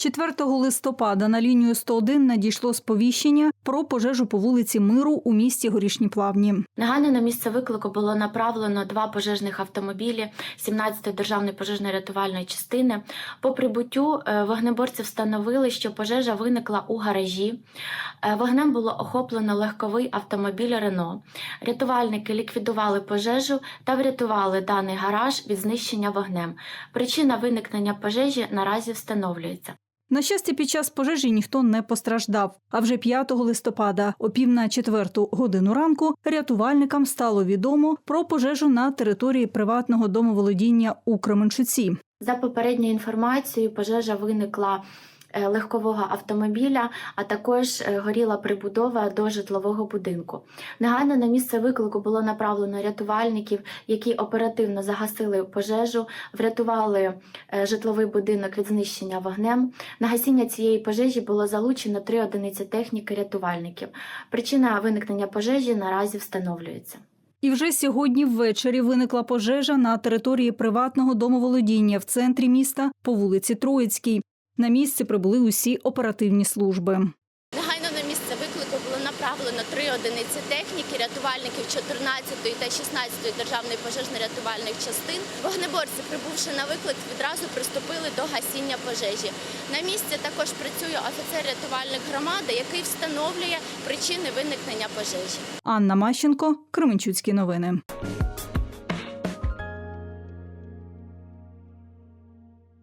4 листопада на лінію 101 надійшло сповіщення про пожежу по вулиці Миру у місті Горішні Плавні. Негайно на місце виклику було направлено два пожежних автомобілі 17-ї державної пожежно-рятувальної частини. По прибуттю е, вогнеборці встановили, що пожежа виникла у гаражі. Е, Вогнем було охоплено легковий автомобіль Рено. Рятувальники ліквідували пожежу та врятували даний гараж від знищення вогнем. Причина виникнення пожежі наразі встановлюється. На щастя, під час пожежі ніхто не постраждав. А вже 5 листопада, о пів на четверту годину ранку, рятувальникам стало відомо про пожежу на території приватного домоволодіння у Кременчуці. За попередньою інформацією, пожежа виникла легкового автомобіля, а також е, горіла прибудова до житлового будинку. Негайно на місце виклику було направлено рятувальників, які оперативно загасили пожежу, врятували е, житловий будинок від знищення вогнем. На гасіння цієї пожежі було залучено три одиниці техніки рятувальників. Причина виникнення пожежі наразі встановлюється. І вже сьогодні ввечері виникла пожежа на території приватного домоволодіння в центрі міста по вулиці Троїцькій. На місце прибули усі оперативні служби. Негайно на місце виклику було направлено три одиниці техніки, рятувальників 14-ї та 16-ї державної пожежно-рятувальних частин. Вогнеборці, прибувши на виклик, відразу приступили до гасіння пожежі. На місці також працює офіцер рятувальних громади, який встановлює причини виникнення пожежі. Анна Мащенко, Кременчуцькі новини.